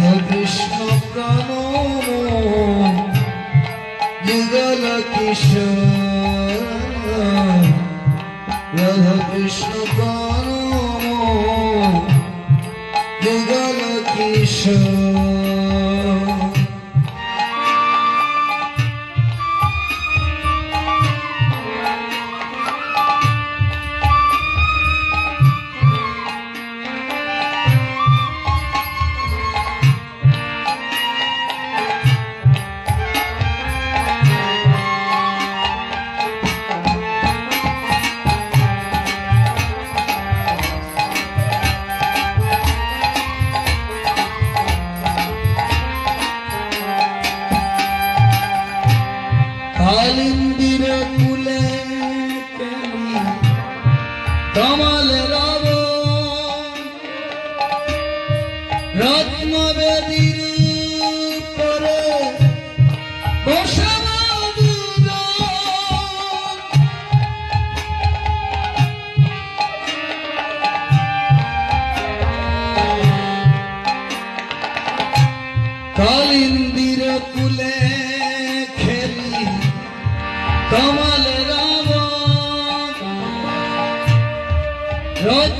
রাধা কৃষ্ণ প্রাণ যুগল কিশোর রাধা কৃষ্ণ প্রাণ যুগল কিশোর হালিন্দিরে কুলে তমাল রব রত্নবেদীর করে বসাব কালিন্দির কুলে Tómale la voz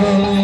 Oh.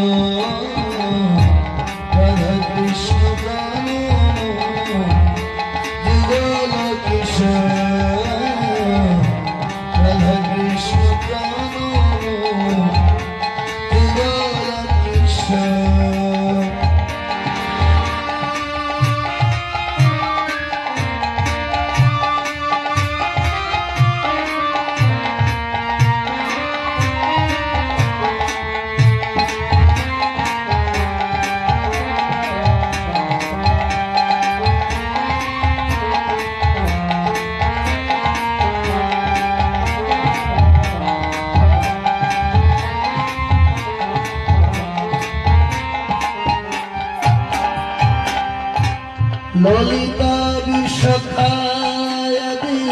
মলিবার সখায়াদি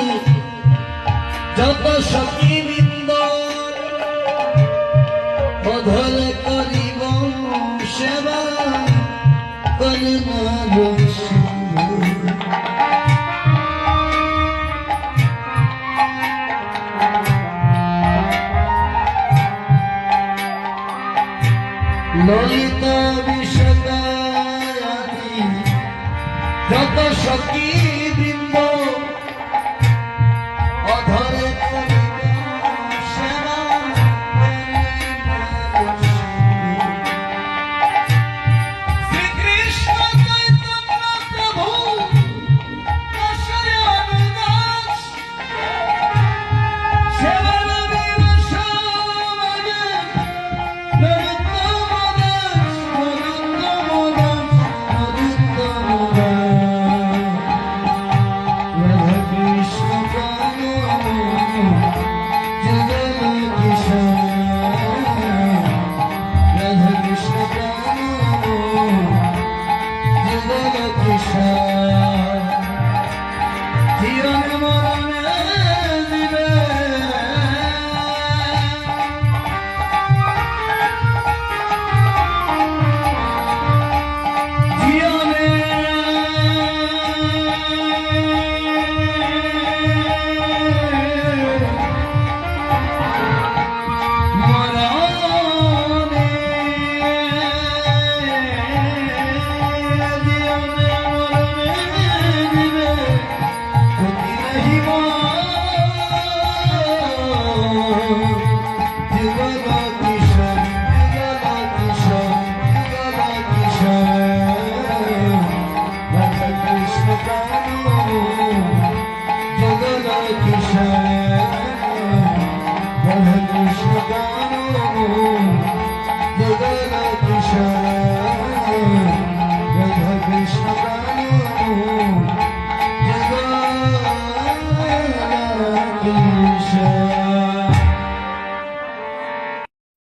যত সখী বৃন্দ বদল করিব সেবা কলিমার Lolita.